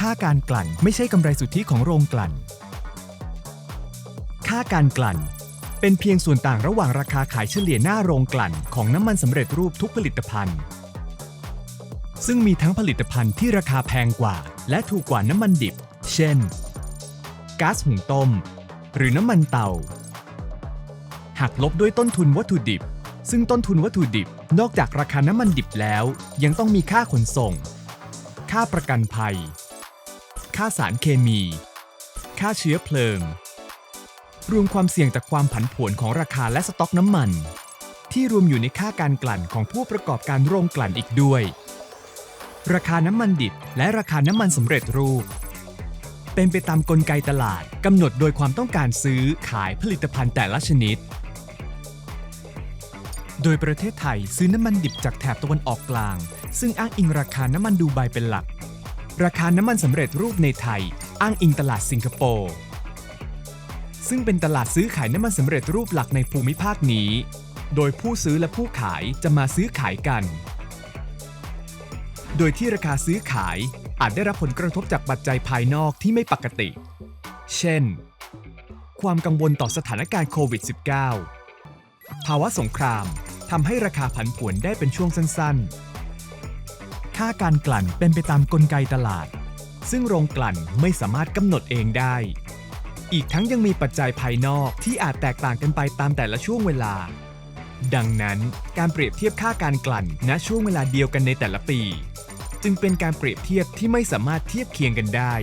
ค่าการกลั่นไม่ใช่กำไรสุทธิของโรงกลั่น ค่าการกลั่น เป็นเพียงส่วนต่างระหว่างราคาขายเฉลี่ยหน้าโรงกลั่นของน้ำมันสำเร็จรูปทุกผลิตภัณฑ์ ซึ่งมีทั้งผลิตภัณฑ์ที่ราคาแพงกว่า และถูกกว่าน้ำมันดิบ เช่นก๊าซหุงต้ม หรือน้ำมันเตาหักลบด้วยต้นทุนวัตถุดิบ ซึ่งต้นทุนวัตถุดิบนอกจากราคาน้ำมันดิบแล้ว ยังต้องมีค่าขนส่ง ค่าประกันภัย ค่าสารเคมี ค่าเชื้อเพลิง รวมความเสี่ยงจากความผันผวนของราคาและสต็อกน้ำมัน ที่รวมอยู่ในค่าการกลั่นของผู้ประกอบการโรงกลั่นอีกด้วย ราคาน้ำมันดิบและราคาน้ำมันสำเร็จรูป เป็นไปตามกลไกตลาดกำหนดโดยความต้องการซื้อขายผลิตภัณฑ์แต่ละชนิดโดยประเทศไทยซื้อน้ำมันดิบจากแถบตะวันออกกลาง ซึ่งอ้างอิงราคาน้ำมันดูไบเป็นหลัก ราคาน้ำมันสำเร็จรูปในไทย อ้างอิงตลาดสิงคโปร์ซึ่งเป็นตลาดซื้อขายน้ำมันสำเร็จรูปหลักในภูมิภาคนี้ โดยผู้ซื้อและผู้ขายจะมาซื้อขายกัน โดยที่ราคาซื้อขายอาจได้รับผลกระทบจากปัจจัยภายนอกที่ไม่ปกติ เช่น ความกังวลต่อสถานการณ์โควิด -19 ภาวะสงครามทำให้ราคาผันผวนได้เป็นช่วงสั้นๆ ค่าการกลั่นเป็นไปตามกลไกตลาด ซึ่งโรงกลั่นไม่สามารถกำหนดเองได้ อีกทั้งยังมีปัจจัยภายนอกที่อาจแตกต่างกันไปตามแต่ละช่วงเวลา ดังนั้นการเปรียบเทียบค่าการกลั่นณช่วงเวลาเดียวกันในแต่ละปี จึงเป็นการเปรียบเทียบที่ไม่สามารถเทียบเคียงกันได้